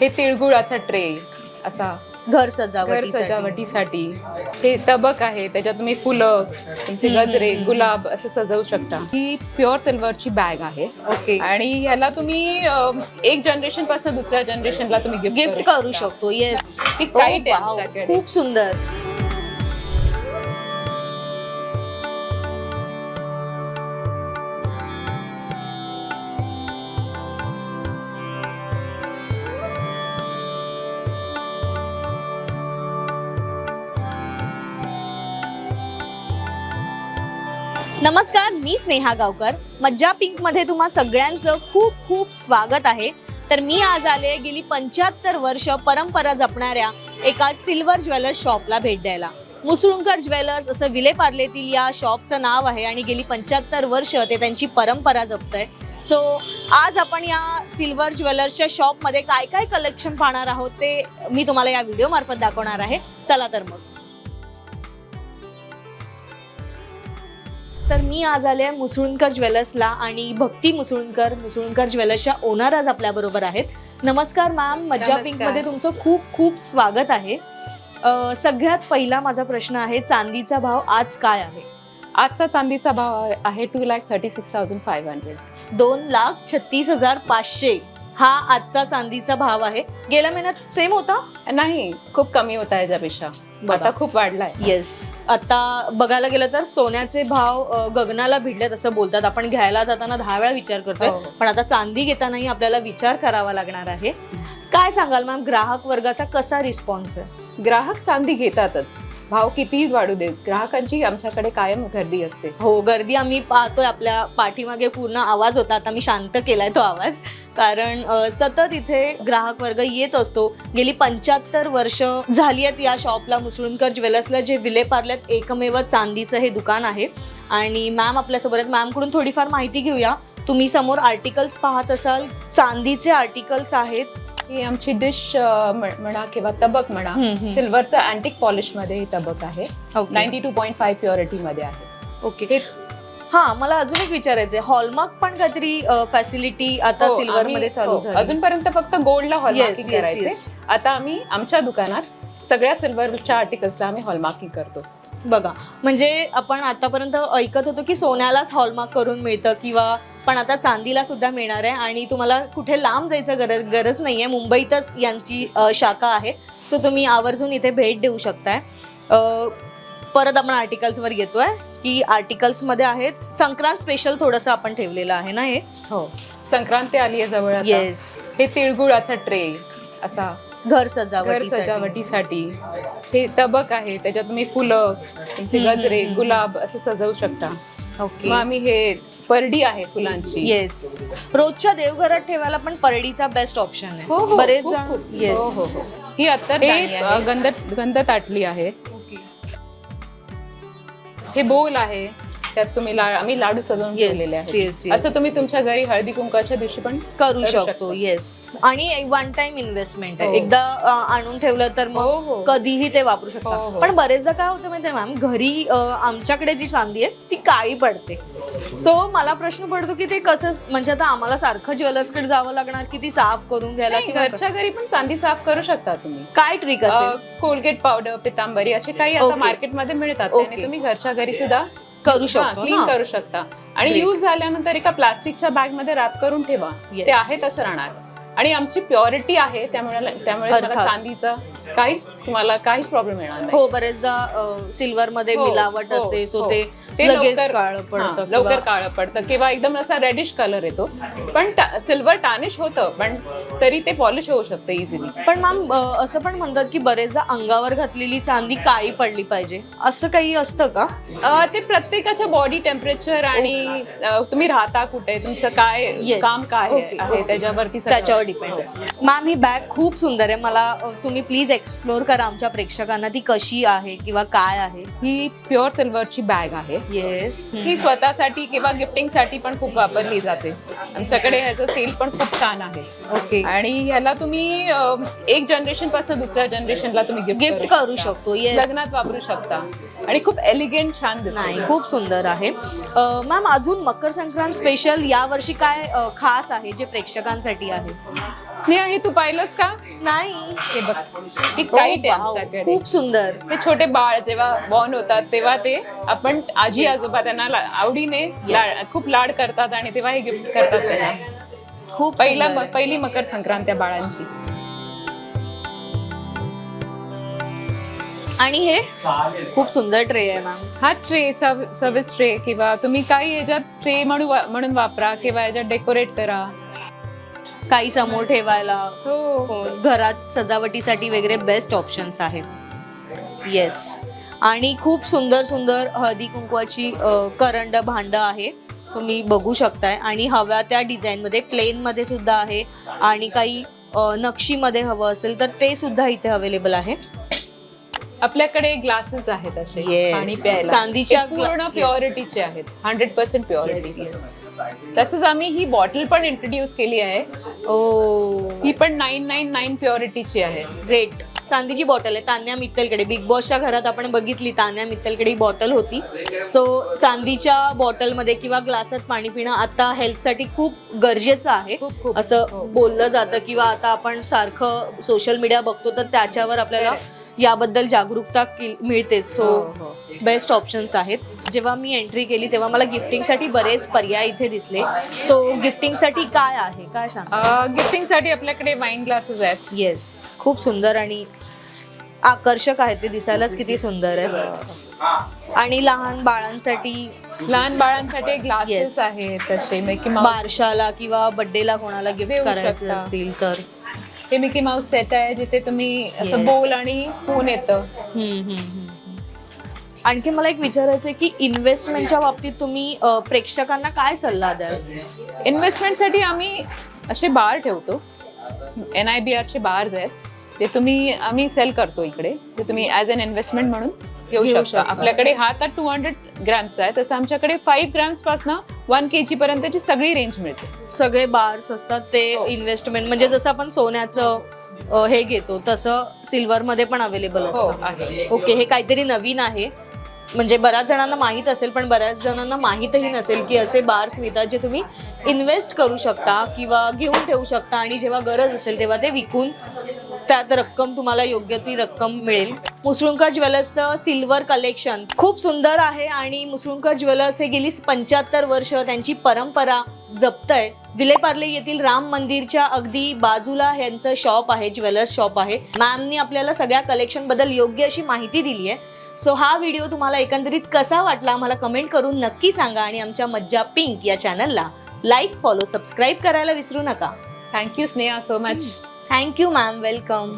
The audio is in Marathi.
हे तिळगुळाचा ट्रे असा. घर घर सजावटीसाठी. सजावटीसाठी. हे तबक आहे त्याच्यात तुम्ही फुलं तुमचे गजरे गुलाब असं सजवू शकता. ही प्युअर सिल्वरची बॅग आहे. ओके. आणि ह्याला तुम्ही अं, एक जनरेशनपासून दुसऱ्या जनरेशनला तुम्ही गिफ्ट करू शकतो. येस आहे आमच्याकडे. खूप सुंदर. नमस्कार मी स्नेहा गावकर. मज्जा पिंकमध्ये तुम्हा सगळ्यांचं खूप खूप स्वागत आहे. तर मी आज आले गेली पंच्याहत्तर वर्ष परंपरा जपणाऱ्या एका सिल्वर ज्वेलर्स शॉपला भेट द्यायला. मुसळुंकर ज्वेलर्स असं विलेपार्लेतील या शॉपचं नाव आहे आणि गेली पंच्याहत्तर वर्ष ते त्यांची परंपरा जपतंय. सो आज आपण या सिल्वर ज्वेलर्सच्या शॉपमध्ये काय काय कलेक्शन पाहणार आहोत ते मी तुम्हाला या व्हिडिओमार्फत दाखवणार आहे. चला तर मग. तर मी आज आले आहे मुसळुणकर ज्वेलर्सला आणि भक्ती मुसळुणकर मुसळुणकर ज्वेलर्सच्या ओनर आज आपल्या बरोबर आहेत. नमस्कार मॅम मज्जा नमस्कार. पिंकमध्ये तुमचं खूप खूप स्वागत आहे. अ, सगळ्यात पहिला माझा प्रश्न आहे चांदीचा भाव आज काय आहे? आजचा चांदीचा भाव आहे two lakh thirty six thousand five hundred दोन लाख छत्तीस हजार पाचशे. हा आजचा चांदीचा भाव आहे. गेल्या महिन्यात सेम होता? नाही खूप कमी होता याच्यापेक्षा. आता खूप वाढलाय. येस आता बघायला गेलं तर सोन्याचे भाव अ, गगनाला भिडलेत असं बोलतात. आपण घ्यायला जाताना दहा वेळा विचार करतोय. हो. पण आता चांदी घेतानाही आपल्याला विचार करावा लागणार आहे. काय सांगाल मॅम ग्राहक वर्गाचा कसा रिस्पॉन्स आहे? ग्राहक चांदी घेतातच. भाव कितीही वाढू देत ग्राहकांची आमच्याकडे कायम गर्दी असते. हो गर्दी आम्ही पाहतोय. आपल्या पाठीमागे पूर्ण आवाज होता. आता मी शांत केलाय तो आवाज. कारण सतत इथे ग्राहक वर्ग येत असतो. गेली पंच्याहत्तर वर्ष झाली आहेत या शॉपला मुसळुणकर ज्वेलर्सला जे विले पार्ल्यात एकमेव चांदीचं हे दुकान आहे. आणि मॅम आपल्यासोबत आहेत. मॅमकडून थोडीफार माहिती घेऊया. तुम्ही समोर आर्टिकल्स पाहत असाल. चांदीचे आर्टिकल्स आहेत. ही आमची डिश म्हणा किंवा तबक म्हणा. सिल्वरचा अँटिक पॉलिशमध्ये ही तबक आहे. Ninety two point five purity मध्ये आहे. ओके हे हा मला अजून एक विचारायचंय हॉलमार्क पण काहीतरी फॅसिलिटी आता हो, सिल्वर आम्ही- मध्ये चालू हो, झाली. अजूनपर्यंत फक्त गोल्डला हॉलमार्किंग करायचे. आता आम्ही आमच्या दुकानात सगळ्या सिल्वरच्या आर्टिकल्सला आम्ही हॉलमार्किंग करतो. बघा म्हणजे आपण आतापर्यंत ऐकत होतो की सोन्यालाच हॉलमार्क करून मिळतं किंवा पण आता चांदीला सुद्धा मिळणार आहे आणि तुम्हाला कुठे लांब जायचं गरज गरज नाहीये. मुंबईतच यांची शाखा आहे. सो तुम्ही आवर्जून इथे भेट देऊ शकताय. परत आपण आर्टिकल्सवर येतोय की आर्टिकल्समध्ये आहेत. संक्रांत स्पेशल थोडंसं आपण ठेवलेलं आहे ना हे? हो. संक्रांती आली आहे जवळ. येस हे तिळगुळाचा ट्रे असा. घर सजावटी सजावटीसाठी. हे तबक आहे त्याच्यात तुम्ही फुलं तुमचे गजरे. गुलाब असं सजवू शकता. ओके आम्ही हे परडी आहे फुलांची. येस रोजच्या देवघरात ठेवायला पण परडीचा बेस्ट ऑप्शन आहे. हो हो बरेच खूप, जण खूप. येस हो हो. हो ही अत्तर हे अ, गंध गंध ताटली आहे. हे बोल आहे. त्यात तुम्ही ला- आम्ही लाडू सजवून Yes, ठेवलेले आहेत yes, yes. असं तुम्ही तुमच्या घरी हळदी कुंकाच्या दिवशी पण करू शकतो. येस आणि वन टाइम इन्व्हेस्टमेंट आहे हो. एकदा अ, आणून ठेवलं तर हो, मग हो. कधीही ते वापरू हो, शकता हो. पण बरेचदा काय होतं माहितीये मॅम घरी अ, आमच्याकडे जी चांदी आहे ती काळी पडते सो मला प्रश्न पडतो की ते कसं म्हणजे आता आम्हाला सारखं ज्वेलर्सकडे जावं लागणार की ती साफ करून घ्यायला नाही, किंवा घरच्या घरी पण चांदी साफ करू शकता तुम्ही काय ट्रिक असेल कोलगेट पावडर पितांबरी असे काही आता Okay. मार्केटमध्ये मिळतात Okay. तुम्ही घरच्या घरी सुद्धा करू शकतो क्लीन करू शकता आणि. यूज झाल्यानंतर एका प्लास्टिकच्या बॅगमध्ये रॅप करून ठेवा. ते आहे तसं राहणार आणि आमची प्युरिटी आहे त्यामुळे त्यामुळे. चांदीचा काहीच तुम्हाला काहीच प्रॉब्लेम येणार नाही. हो बरेचदा सिल्वर मध्ये हो, मिलावट हो, असते सो हो. ते ते लगेच लवकर- काळं हा, पडतं लवकर किंवा- काळं पडतं किंवा एकदम असा रेडिश कलर येतो. पण सिल्वर टार्निश होतं पण तरी ते पॉलिश होऊ शकतं इझिली पण मॅम असं पण म्हणतात की बरेचदा अंगावर घातलेली चांदी काळी पडली पाहिजे. असं काही असतं का? ते प्रत्येकाच्या बॉडी टेम्परेचर आणि अ, तुम्ही राहता कुठे तुमचं काय Yes. काम काय Okay, आहे okay. त्याच्यावरती सगळं- त्याच्यावर डिपेंड मॅम ही बॅग खूप सुंदर आहे. मला अ, तुम्ही प्लीज एक्सप्लोर करा आमच्या प्रेक्षकांना ती कशी आहे किंवा काय आहे. ही प्युअर सिल्वरची बॅग आहे. येस ही स्वतःसाठी किंवा गिफ्टिंगसाठी पण खूप वापरली जाते. आमच्याकडे ह्याचं सेल पण खूप छान आहे. ओके आणि ह्याला तुम्ही अ, एक जनरेशनपासून दुसऱ्या जनरेशनला तुम्ही गिफ्ट करू शकतो. येस लग्नात वापरू शकता. आणि खूप एलिगेंट छान नाही दिसते खूप सुंदर आहे. मॅम अजून मकर संक्रांत स्पेशल या वर्षी काय अ, खास आहे जे प्रेक्षकांसाठी आहे? स्नेहा हे तू पाहिलंस का? नाही. हे बघ ही काईट आहे. आमच्याकडे. खूप सुंदर. ते छोटे बाळ जेव्हा बॉर्न होतात तेव्हा ते आपण आजी आजोबा त्यांना ला- आवडीने खूप लाड करतात आणि तेव्हा हे गिफ्ट करतात त्यांना. खूप पहिला सुंदर. पहिली मकर संक्रांत त्या बाळांची. आणि हे खूप सुंदर ट्रे आहे मॅम हा ट्रे सर्विस ट्रे किंवा तुम्ही काही याच्यात ट्रे म्हणून म्हणून वापरा किंवा याच्यात डेकोरेट करा. काही समोर ठेवायला. हो. घरात सजावटीसाठी वगैरे बेस्ट ऑप्शन्स आहेत. येस आणि खूप सुंदर सुंदर हळदी कुंकवाची करंड भांड आहे. तुम्ही बघू शकताय. आणि हव्या त्या डिझाईनमध्ये प्लेनमध्ये सुद्धा आहे. आणि काही नक्षीमध्ये हवं असेल तर ते सुद्धा इथे अवेलेबल आहे. आपल्याकडे ग्लासेस आहेत असे. प्यायला. चांदीच्या पूर्ण प्युरिटीचे आहेत. हंड्रेड पर्सेंट प्युरिटी तसंच आम्ही ही बॉटल पण इंट्रोड्यूस केली आहे. ओ. ही पण नाईन नाईन नाईन प्युरिटीची आहे. ग्रेट चांदीची बॉटल आहे तान्या मित्तलकडे. बिग बॉसच्या घरात आपण बघितली तान्या मित्तलकडे ही बॉटल होती. सो चांदीच्या बॉटलमध्ये किंवा ग्लासात पाणी पिणं आता हेल्थसाठी खूप गरजेचं आहे. खूप खूप. असं हो. बोललं जातं किंवा आता आपण सारखं सोशल मीडिया बघतो तर त्याच्यावर आपल्याला याबद्दल जागरूकता की- मिळते सो. बेस्ट ऑप्शन्स आहेत. जेव्हा मी एंट्री केली तेव्हा मला गिफ्टिंगसाठी बरेच पर्याय इथे दिसले. सो गिफ्टिंगसाठी काय आहे? काय सांग गिफ्टिंगसाठी आपल्याकडे वाईन ग्लासेस आहेत. येस खूप सुंदर आणि आकर्षक आहे ते दिसायलाच किती सुंदर आहे आणि लहान बाळांसाठी लहान बाळांसाठी Yes. ग्लासेस आहेत. तसे मिकी माऊस बारशाला किंवा बर्थडेला कोणाला गिफ्ट देऊ करायचे शकता. असतील तर. हे मिकी माऊस सेट आहे जिथे तुम्ही असं Yes. बोल आणि स्पून येतं. आणखी मला एक विचारायचं आहे की इन्व्हेस्टमेंटच्या बाबतीत तुम्ही अ, प्रेक्षकांना काय सल्ला द्याल? इन्व्हेस्टमेंटसाठी आम्ही असे बार ठेवतो. एन आय बी आरचे बार्स आहेत. ते तुम्ही आम्ही सेल करतो इकडे. ते तुम्ही ॲज अन इन्व्हेस्टमेंट म्हणून. घेऊ शकता. आपल्याकडे हा तर टू हंड्रेड ग्रॅम्स आहे. तसं आमच्याकडे फाईव्ह ग्रॅम्सपासून वन के जी पर्यंतची सगळी रेंज मिळते. सगळे बार्स असतात ते हो. इन्व्हेस्टमेंट म्हणजे जसं आपण सोन्याचं अ, हे घेतो तसं सिल्वर मध्ये पण अवेलेबल हो असतं. आहे. ओके हे काहीतरी नवीन आहे. म्हणजे बऱ्याच जणांना माहीत असेल पण बऱ्याच जणांना माहीतही नसेल की असे बार्स मिळतात जे तुम्ही इन्व्हेस्ट करू शकता किंवा घेऊन ठेवू शकता आणि जेव्हा गरज असेल तेव्हा ते विकून त्यात रक्कम तुम्हाला योग्य ती रक्कम मिळेल. मुसळुंकर ज्वेलर्सचं सिल्वर कलेक्शन खूप सुंदर आहे आणि मुसळुंकर ज्वेलर्स हे गेली पंच्याहत्तर वर्ष त्यांची परंपरा जपतंय. विलेपार्ले येथील राम मंदिरच्या अगदी बाजूला यांचं शॉप आहे ज्वेलर्स शॉप आहे. मॅमनी आपल्याला सगळ्या कलेक्शनबद्दल योग्य अशी माहिती दिली आहे सो हा व्हिडिओ तुम्हाला एकंदरीत कसा वाटला मला कमेंट करून नक्की सांगा आणि आमच्या मज्जा पिंक या चॅनलला लाईक फॉलो सबस्क्राईब करायला विसरू नका. Thank you Sneha so much thank you ma'am welcome